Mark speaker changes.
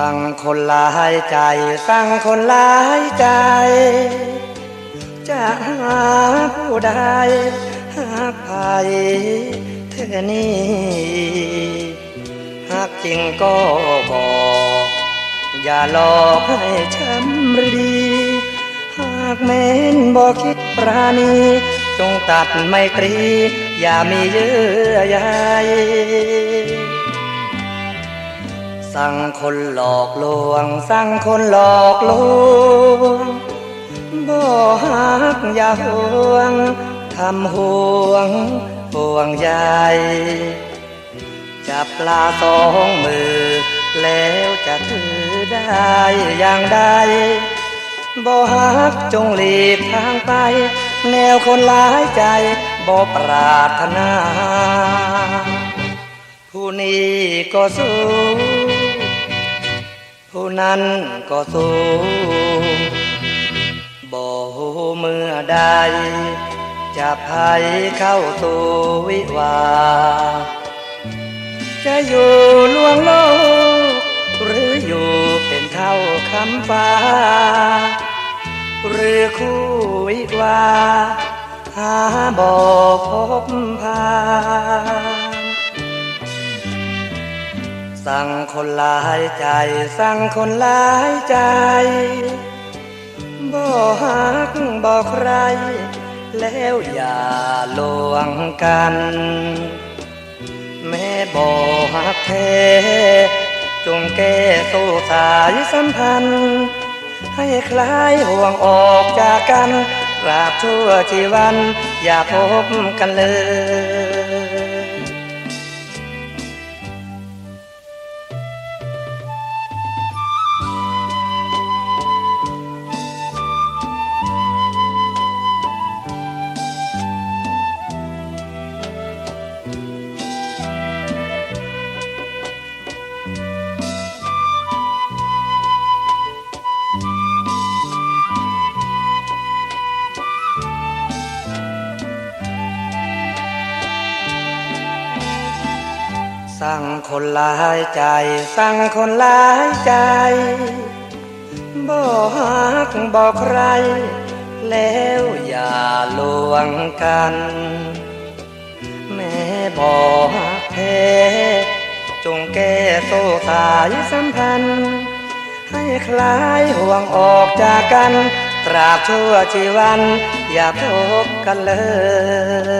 Speaker 1: สั่งคนหลายใจ สั่งคนหลายใจ จะหาผู้ใดหากใครเธอนี่หากจริงก็บอก อย่าหลอกให้ช้ำรี หากแม้นบอกคิดปราณี จงตัดไมตรี อย่ามีเยื่อใย สั่งคนหลอกลวง สั่งคนหลอกลวงบ่ฮักอย่าห่วงทำห่วงห่วงใยจับปลาสองมือ แล้วจะถือได้อย่างใดบ่ฮักจงหลีกทางไป แนวคนหลายใจบ่ปรารถนาผู้นี้ก็สู้ นั้นก็สู้บ่ฮู้เมื่อใด จะภัยเข้าสู่วิวา จะอยู่ลวงโลก หรืออยู่เป็นเท่าคำฟ้า หรือคู่วิวาห์หาบ่พบพา สั่งคนหลายใจ สั่งคนหลายใจ บ่ฮักบ่ใคร แล้วอย่าลวงกัน แม่บ่ฮักแท้จงแก้สู้สายสัมพันธ์ ให้คลายห่วงออกจากกันราบชั่วชีวัน อย่าพบกันเลย สั่งคนหลายใจ สั่งคนหลายใจบ่ฮักบ่ใคร แล้วอย่าลวงกัน แม่บ่ฮักแท้จงแก้โซ่สายสัมพันธ์ ให้คลายห่วงออกจากกัน ตราบชั่วชีวัน อย่าพบกันเลย